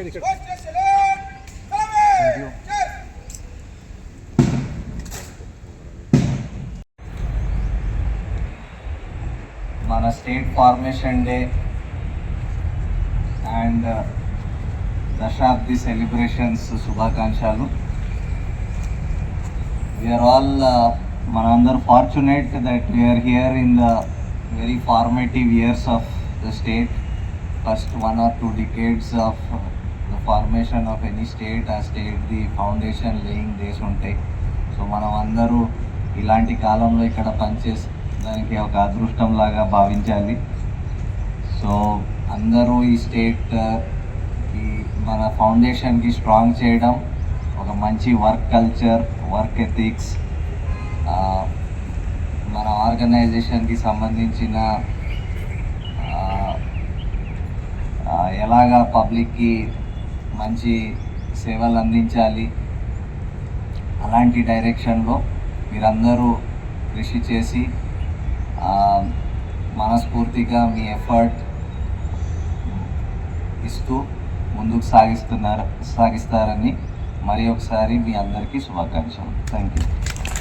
ఇక్కడ ఇక్కడ. మన స్టేట్ ఫార్మేషన్ డే అండ్ దశాబ్ది సెలబ్రేషన్స్ శుభాకాంక్షలు. వీఆర్ ఆల్ మనందరూ fortunate that we are here in the very formative years of the state first one or two decades of the formation of any state ఆ state the foundation laying days ఉంటాయి. So మనం అందరూ ఇలాంటి కాలంలో ఇక్కడ పనిచేసి దానికి ఒక అదృష్టం లాగా భావించాలి. సో అందరూ ఈ స్టేట్ ఈ మన ఫౌండేషన్కి స్ట్రాంగ్ చేయడం ఒక మంచి వర్క్ కల్చర్ వర్క్ ఎథిక్స్ మన ఆర్గనైజేషన్కి సంబంధించిన ఎలాగా పబ్లిక్కి మంచి సేవలు అందించాలి. అలాంటి డైరెక్షన్లో మీరందరూ కృషి చేసి మనస్ఫూర్తిగా మీ ఎఫర్ట్ ఇస్తూ ముందుకు సాగిస్తున్నారు సాగిస్తారని మరి ఒకసారి మీ అందరికీ శుభాకాంక్షలు. Thank you